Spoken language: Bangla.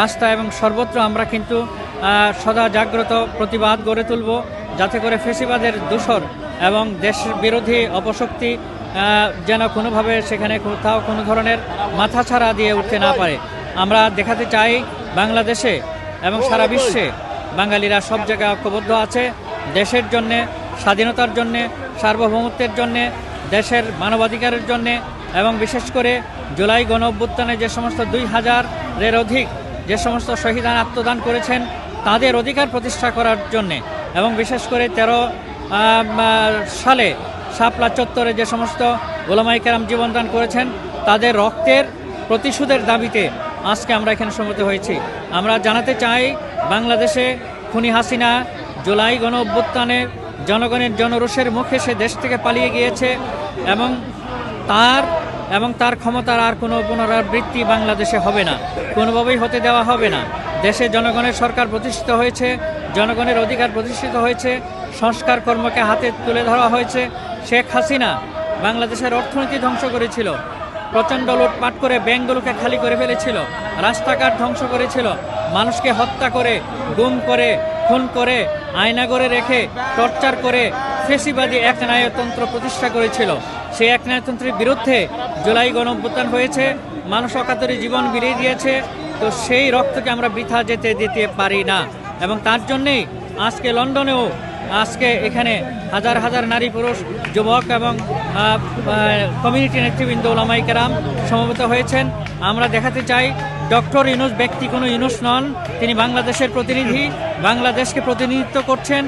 রাস্তা এবং সর্বত্র আমরা কিন্তু সদা জাগ্রত প্রতিবাদ গড়ে তুলব যাতে করে ফেসিবাদের দূষর এবং দেশ বিরোধী অপশক্তি যেন কোনোভাবে সেখানে কোথাও কোনো ধরনের মাথাছাড়া দিয়ে উঠতে না পারে। আমরা দেখাতে চাই বাংলাদেশে এবং সারা বিশ্বে বাঙালিরা সব জায়গায় ঐক্যবদ্ধ আছে। দেশের জন্যে, স্বাধীনতার জন্যে, সার্বভৌমত্বের জন্যে, দেশের মানবাধিকারের জন্যে এবং বিশেষ করে জুলাই গণ অভ্যুত্থানে যে সমস্ত দুই হাজারের অধিক যে সমস্ত শহীদান আত্মদান করেছেন তাদের অধিকার প্রতিষ্ঠা করার জন্যে এবং বিশেষ করে তেরো সালে শাপলা চত্বরে যে সমস্ত গোলামাই কেরাম জীবনদান করেছেন, তাদের রক্তের প্রতিশোধের দাবিতে আজকে আমরা এখানে সমবেত হয়েছি। আমরা জানাতে চাই, বাংলাদেশে খুনি হাসিনা জুলাই গণ অভ্যুত্থানে জনগণের জনরোষের মুখে সে দেশ থেকে পালিয়ে গিয়েছে এবং তার এবং তার ক্ষমতার আর কোনো পুনরাবৃত্তি বাংলাদেশে হবে না। কোনোভাবেই হতে দেওয়া হবে না। দেশে জনগণের সরকার প্রতিষ্ঠিত হয়েছে, জনগণের অধিকার প্রতিষ্ঠিত হয়েছে, সংস্কার কর্মকে হাতে তুলে ধরা হয়েছে। শেখ হাসিনা বাংলাদেশের অর্থনীতি ধ্বংস করেছিল, প্রচণ্ড লুটপাট করে ব্যাংকগুলোকে খালি করে ফেলেছিল, রাস্তাঘাট ধ্বংস করেছিল, মানুষকে হত্যা করে, গুম করে, খুন করে আয়নাগরে রেখে, টর্চার করে ফেসিবাদী এক ন্যায়তন্ত্র প্রতিষ্ঠা করেছিল। সেই এক ন্যায়তন্ত্রের বিরুদ্ধে জুলাই গণঅভ্যুত্থান হয়েছে, মানুষ অকাতরে জীবন বিলিয়ে দিয়েছে, তো সেই রক্তকে আমরা বৃথা যেতে দিতে পারি না। এবং তার জন্যেই আজকে লন্ডনেও আজকে এখানে হাজার হাজার নারী পুরুষ, যুবক এবং কমিউনিটি নেতৃবৃন্দ, ওলামাই কেরাম সমবেত হয়েছেন। আমরা দেখাতে চাই, ডক্টর ইউনুস ব্যক্তি কোনো ইউনুস নন, তিনি বাংলাদেশের প্রতিনিধি, বাংলাদেশকে প্রতিনিধিত্ব করছেন।